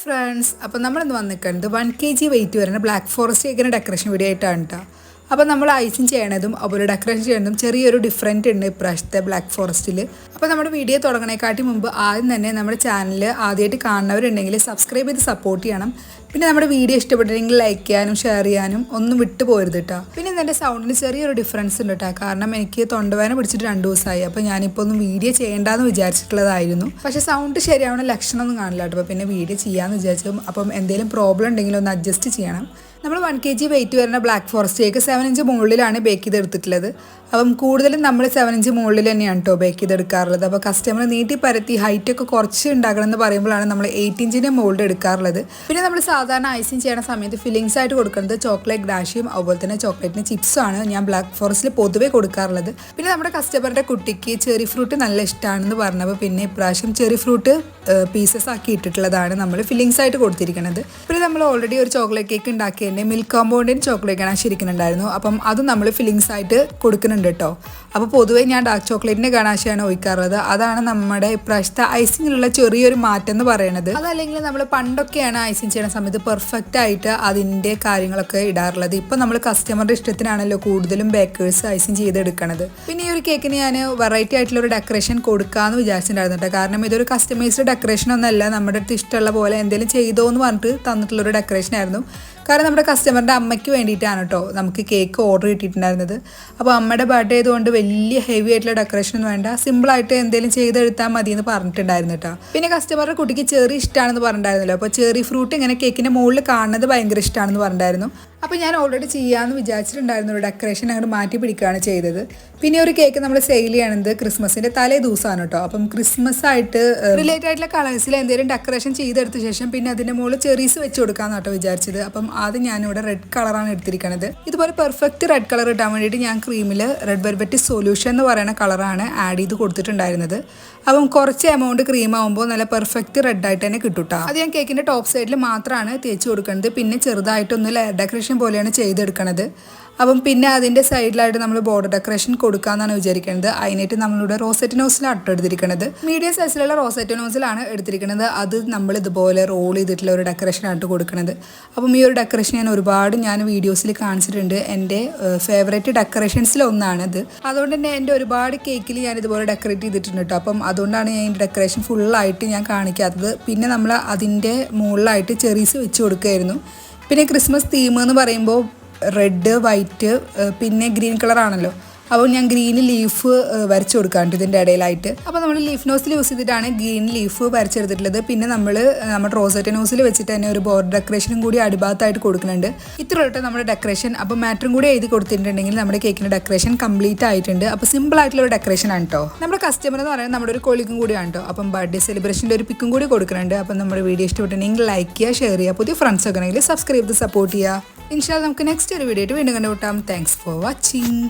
Friends അപ്പോൾ നമ്മളിന്ന് വന്നിരിക്കുന്നത് വൺ കെ ജി വെയിറ്റ് വരുന്ന ബ്ലാക്ക് ഫോറസ്റ്റ് കേക്കിന്റെ ഡെക്കറേഷൻ വീഡിയോ ആയിട്ടാണ് കേട്ടോ അപ്പോൾ നമ്മൾ ഐസിങ് ചെയ്യണതും അതുപോലെ ഡെക്കറേഷൻ ചെയ്യണതും ചെറിയൊരു ഡിഫറന്റ് ഉണ്ട് ഇപ്രാവശ്യത്തെ ബ്ലാക്ക് ഫോറസ്റ്റിൽ അപ്പോൾ നമ്മുടെ വീഡിയോ തുടങ്ങണേക്കാട്ടി മുമ്പ് ആദ്യം തന്നെ നമ്മുടെ ചാനൽ ആദ്യമായിട്ട് കാണുന്നവരുണ്ടെങ്കിൽ സബ്സ്ക്രൈബ് ചെയ്ത് സപ്പോർട്ട് ചെയ്യണം. പിന്നെ നമ്മുടെ വീഡിയോ ഇഷ്ടപ്പെട്ടില്ലെങ്കിൽ ലൈക്ക് ചെയ്യാനും ഷെയർ ചെയ്യാനും ഒന്നും വിട്ടു പോരുത് കേട്ടോ പിന്നെ ഇതെന്റെ സൗണ്ടിന് ചെറിയൊരു ഡിഫറൻസ് ഉണ്ട് കേട്ടോ കാരണം എനിക്ക് തൊണ്ടവേന പിടിച്ചിട്ട് രണ്ട് ദിവസമായി. അപ്പോൾ ഞാനിപ്പോൾ ഒന്നും വീഡിയോ ചെയ്യേണ്ടെന്ന് വിചാരിച്ചിട്ടുള്ളതായിരുന്നു. പക്ഷേ സൗണ്ട് ശരിയാവുന്ന ലക്ഷണമൊന്നും കാണില്ല കേട്ടോ അപ്പോൾ പിന്നെ വീഡിയോ ചെയ്യാമെന്ന് വിചാരിച്ചു. അപ്പം എന്തെങ്കിലും പ്രോബ്ലം ഉണ്ടെങ്കിലും ഒന്ന് അഡ്ജസ്റ്റ് ചെയ്യണം. നമ്മൾ വൺ കെ ജി വെയിറ്റ് വരുന്ന black forest cake seven inch മുകളിലാണ് ബേക്ക് ചെയ്തെടുത്തിട്ടുള്ളത്. അപ്പം കൂടുതലും നമ്മൾ സെവൻ ഇഞ്ച് മുകളിൽ തന്നെയാണ് കേട്ടോ ബേക്ക് ചെയ്തെടുക്കാറുള്ളത്. അപ്പോൾ കസ്റ്റമർ നീട്ടി പരത്തി ഹൈറ്റ് ഒക്കെ കുറച്ച് ഉണ്ടാക്കണം എന്ന് പറയുമ്പോഴാണ് നമ്മൾ എയ്റ്റ് ഇഞ്ചിന്റെ മുകളിൽ എടുക്കാറുള്ളത്. പിന്നെ നമ്മൾ സാധാരണ ഐസിങ് ചെയ്യുന്ന സമയത്ത് ഫില്ലിങ്സ് ആയിട്ട് കൊടുക്കുന്നത് ചോക്ലേറ്റ് ഡാഷിയും അതുപോലെ തന്നെ ചോക്ലേറ്റിന് ചിപ്സും ആണ് ഞാൻ ബ്ലാക്ക് ഫോറസ്റ്റിൽ പൊതുവെ കൊടുക്കാറുള്ളത്. പിന്നെ നമ്മുടെ കസ്റ്റമറുടെ കുട്ടിക്ക് ചെറി ഫ്രൂട്ട് നല്ല ഇഷ്ടമാണെന്ന് പറഞ്ഞപ്പോൾ പിന്നെ ഇപ്രാവശ്യം ചെറി ഫ്രൂട്ട് പീസസ് ആക്കി ഇട്ടിട്ടുള്ളതാണ് നമ്മൾ ഫില്ലിങ്സ് ആയിട്ട് കൊടുത്തിരിക്കുന്നത് പിന്നെ നമ്മൾ ഓൾറെഡി ഒരു ചോക്ലേറ്റ് കേക്ക് ഉണ്ടാക്കിയതിന്റെ മിൽക്ക് കോമ്പൗണ്ടിന്റെ ചോക്ലേറ്റ് ആണ് ഇരിക്കുന്നുണ്ടായിരുന്നു അപ്പം അത് നമ്മൾ ഫില്ലിങ്സ് ആയിട്ട് കൊടുക്കുന്നുണ്ട് കേട്ടോ. അപ്പോൾ പൊതുവേ ഞാൻ ഡാർക്ക് ചോക്ലേറ്റിന്റെ ഗണാശയാണ് ഒഴിക്കാറുള്ളത്. അതാണ് നമ്മുടെ ഇപ്രാവശ്യത്തെ ഐസിങ്ങിലുള്ള ചെറിയൊരു മാറ്റം എന്ന് പറയുന്നത് അതല്ലെങ്കിൽ നമ്മൾ പണ്ടൊക്കെയാണ് ഐസിങ് ചെയ്യുന്ന സമയത്ത് പെർഫെക്റ്റ് ആയിട്ട് അതിന്റെ കാര്യങ്ങളൊക്കെ ഇടാറുള്ളത്. ഇപ്പം നമ്മൾ കസ്റ്റമറുടെ ഇഷ്ടത്തിനാണല്ലോ കൂടുതലും ബേക്കേഴ്സ് ഐസിങ് ചെയ്തെടുക്കണത്. പിന്നെ ഈ ഒരു കേക്കിന് ഞാൻ വെറൈറ്റി ആയിട്ടുള്ള ഒരു ഡെക്കറേഷൻ കൊടുക്കാമെന്ന് വിചാരിച്ചിട്ടുണ്ടായിരുന്നു കാരണം ഇതൊരു കസ്റ്റമൈസ്ഡ് ഡെക്കറേഷൻ ഒന്നല്ല. നമ്മുടെ അടുത്ത് ഇഷ്ടമുള്ള പോലെ എന്തെങ്കിലും ചെയ്തോ എന്ന് പറഞ്ഞിട്ട് തന്നിട്ടുള്ളൊരു ഡെക്കറേഷൻ ആയിരുന്നു. കാരണം നമ്മുടെ കസ്റ്റമറിന്റെ അമ്മയ്ക്ക് വേണ്ടിയിട്ടാണ് കേട്ടോ നമുക്ക് കേക്ക് ഓർഡർ കിട്ടിയിട്ടുണ്ടായിരുന്നത്. അപ്പോൾ അമ്മയുടെ ബർത്ത്ഡേ ആയതുകൊണ്ട് വലിയ ഹെവി ആയിട്ടുള്ള ഡെക്കറേഷൻ ഒന്നും വേണ്ട. സിമ്പിളായിട്ട് എന്തെങ്കിലും ചെയ്തെടുത്താൽ മതി എന്ന് പറഞ്ഞിട്ടുണ്ടായിരുന്നു കേട്ടോ പിന്നെ കസ്റ്റമറുടെ കുട്ടിക്ക് ചെറി ഇഷ്ടമാണെന്ന് പറഞ്ഞിട്ടുണ്ടായിരുന്നല്ലോ. അപ്പോൾ ചെറി ഫ്രൂട്ട് ഇങ്ങനെ കേക്കിന്റെ മുകളിൽ കാണുന്നത് ഭയങ്കര ഇഷ്ടമാണെന്ന് പറഞ്ഞിട്ടുണ്ടായിരുന്നു. അപ്പോൾ ഞാൻ ഓൾറെഡി ചെയ്യാമെന്ന് വിചാരിച്ചിട്ടുണ്ടായിരുന്നു ഒരു ഡെക്കറേഷൻ അങ്ങോട്ട് മാറ്റി പിടിക്കുകയാണ് ചെയ്തത്. പിന്നെ ഒരു കേക്ക് നമ്മൾ സെയിൽ ചെയ്യണത് ക്രിസ്മസിന്റെ തലേ ദിവസമാണ് കേട്ടോ അപ്പം ക്രിസ്മസ് ആയിട്ട് റിലേറ്റഡ് ആയിട്ടുള്ള കളേഴ്സിൽ എന്തെങ്കിലും ഡെക്കറേഷൻ ചെയ്തെടുത്ത ശേഷം പിന്നെ അതിന്റെ മുകളിൽ ചെറീസ് വെച്ച് കൊടുക്കാമെന്ന് കേട്ടോ വിചാരിച്ചത്. അപ്പം അത് ഞാനിവിടെ റെഡ് കളറാണ് എടുത്തിരിക്കുന്നത് ഇതുപോലെ പെർഫെക്റ്റ് റെഡ് കളർ ഇട്ടാൻ വേണ്ടിയിട്ട് ഞാൻ ക്രീമിൽ റെഡ് വെൽവെറ്റ് സൊല്യൂഷൻ എന്ന് പറയുന്ന കളറാണ് ആഡ് ചെയ്ത് കൊടുത്തിട്ടുണ്ടായിരുന്നത്. അപ്പം കുറച്ച് എമൗണ്ട് ക്രീം ആകുമ്പോൾ നല്ല പെർഫെക്റ്റ് റെഡ് ആയിട്ട് തന്നെ കിട്ടും അത് ഞാൻ കേക്കിന്റെ ടോപ്പ് സൈഡിൽ മാത്രമാണ് തേച്ച് കൊടുക്കുന്നത് പിന്നെ ചെറുതായിട്ടൊന്ന് ലെയർ ഡെക്കറേഷൻ പോലെയാണ് ചെയ്തെടുക്കുന്നത് അപ്പം പിന്നെ അതിന്റെ സൈഡിലായിട്ട് നമ്മൾ ബോർഡർ ഡെക്കറേഷൻ കൊടുക്കാമെന്നാണ് വിചാരിക്കുന്നത് അതിനായിട്ട് നമ്മളിവിടെ റോസെറ്റ് നോസിലാണ് അട്ടോ എടുത്തിരിക്കുന്നത് മീഡിയം സൈസിലുള്ള റോസറ്റ് നോസിലാണ് എടുത്തിരിക്കുന്നത് അത് നമ്മൾ ഇതുപോലെ റോൾ ചെയ്തിട്ടുള്ള ഒരു ഡെക്കറേഷൻ ഡെക്കറേഷനായിട്ട് കൊടുക്കുന്നത് അപ്പം ഈ ഒരു ഡെക്കറേഷൻ ഞാൻ ഒരുപാട് ഞാൻ വീഡിയോസിൽ കാണിച്ചിട്ടുണ്ട്. എന്റെ ഫേവറേറ്റ് ഡെക്കറേഷൻസിൽ ഒന്നാണിത്. അതുകൊണ്ട് തന്നെ എന്റെ ഒരുപാട് കേക്കിൽ ഞാൻ ഇതുപോലെ ഡെക്കറേറ്റ് ചെയ്തിട്ടുണ്ട് കേട്ടോ അപ്പം അതുകൊണ്ടാണ് ഞാൻ ഈ ഡെക്കറേഷൻ ഫുള്ളായിട്ട് ഞാൻ കാണിക്കാത്തത്. പിന്നെ നമ്മൾ അതിന്റെ മുകളിലായിട്ട് ചെറീസ് വെച്ച് കൊടുക്കുമായിരുന്നു പിന്നെ ക്രിസ്മസ് തീം എന്ന് പറയുമ്പോൾ റെഡ് വൈറ്റ് പിന്നെ ഗ്രീൻ കളർ ആണല്ലോ. അപ്പോൾ ഞാൻ ഗ്രീൻ ലീഫ് വരച്ചു കൊടുക്കാറുണ്ട് ഇതിന്റെ ഇടയിലായിട്ട്. അപ്പോൾ നമ്മൾ ലീഫ് നോസിൽ യൂസ് ചെയ്തിട്ടാണ് ഗ്രീൻ ലീഫ് വരച്ചെടുത്തിട്ടുള്ളത്. പിന്നെ നമ്മൾ നമ്മുടെ റോസറ്റ് നോസിൽ വെച്ചിട്ട് തന്നെ ഒരു ബോർഡർ ഡെക്കറേഷനും കൂടി അടിഭാഗത്തായിട്ട് കൊടുക്കുന്നുണ്ട്. ഇത്ര തൊട്ട് നമ്മുടെ ഡെക്കറേഷൻ. അപ്പോൾ മാറ്ററും കൂടി എഴുതി കൊടുത്തിട്ടുണ്ടെങ്കിൽ നമ്മുടെ കേക്കിന്റെ ഡെക്കറേഷൻ കംപ്ലീറ്റ് ആയിട്ടുണ്ട്. അപ്പോൾ സിമ്പിൾ ആയിട്ടുള്ള ഒരു ഡെക്കറേഷൻ ആണ് കേട്ടോ നമ്മുടെ കസ്റ്റമർ എന്ന് പറയുന്നത് നമ്മുടെ ഒരു കൊളിക്കും കൂടിയാണ് കേട്ടോ അപ്പം ബർത്ത്ഡേ സെലിബ്രേഷന്റെ ഒരു പിക്കും കൂടി കൊടുക്കുന്നുണ്ട്. അപ്പം നമ്മുടെ വീഡിയോ ഇഷ്ടപ്പെട്ടിട്ടുണ്ടെങ്കിൽ ലൈക്ക് ചെയ്യുക ഷെയർ ചെയ്യുക. പുതിയ ഫ്രണ്ട്സ് ഒക്കെ ഉണ്ടെങ്കിൽ സബ്സ്ക്രൈബ് ചെയ്ത് സപ്പോർട്ട് ചെയ്യുക. ഇൻഷാൽ നമുക്ക് നെക്സ്റ്റ് ഒരു വീഡിയോ ആയിട്ട് വീണ്ടും കണ്ടുമുട്ടാം. Thanks for watching